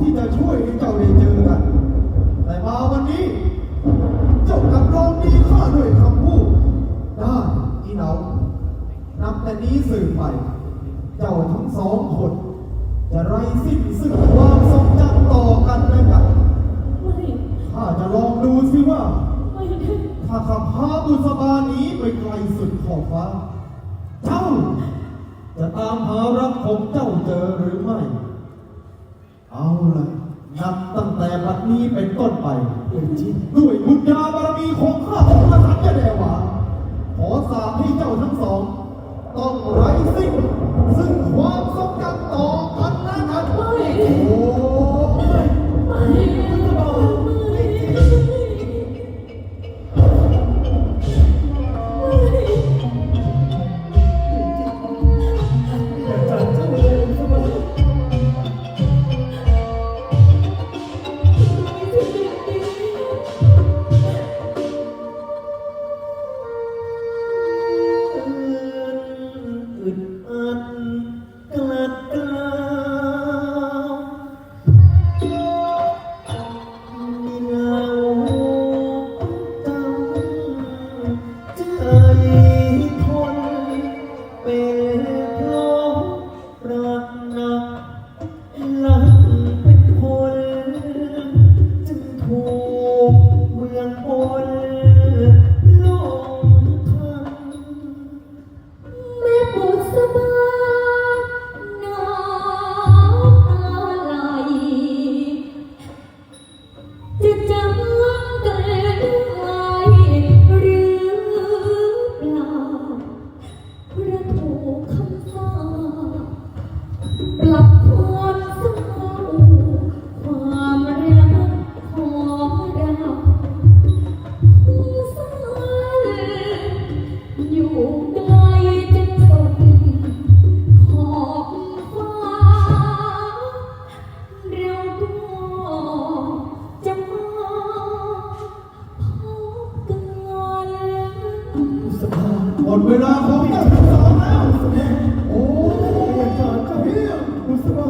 ที่จะช่วยให้เจ้าได้เจอกันแต่มาวันนี้ เจ้ากลับลองดีข้าด้วยคำพูดได้อีเหนานับแต่นี้สื่อไป เจ้าทั้งสองคน จะไร้สิ้นซึ่งความทรงจำต่อกันและกันไม่ข้าจะลองดูสิว่าไม่ได้ถ้าขับพาบุษบานีไปไกลสุดขอบฟ้า เจ้า จะตามหารักของเจ้าเจอหรือไม่ เอาละนับตั้งแต่บัดนี้เป็นต้นไปด้วยบุญญาบารมีของข้าองค์ละสัญญาแดวะขอสาบให้เจ้าทั้งสอง ต้องไร้สิ้นซึ่ง หมดเวลาของพี่ทั้สองแล้วโอ้ยเกิดเจ้าพี่คุณสึกว่า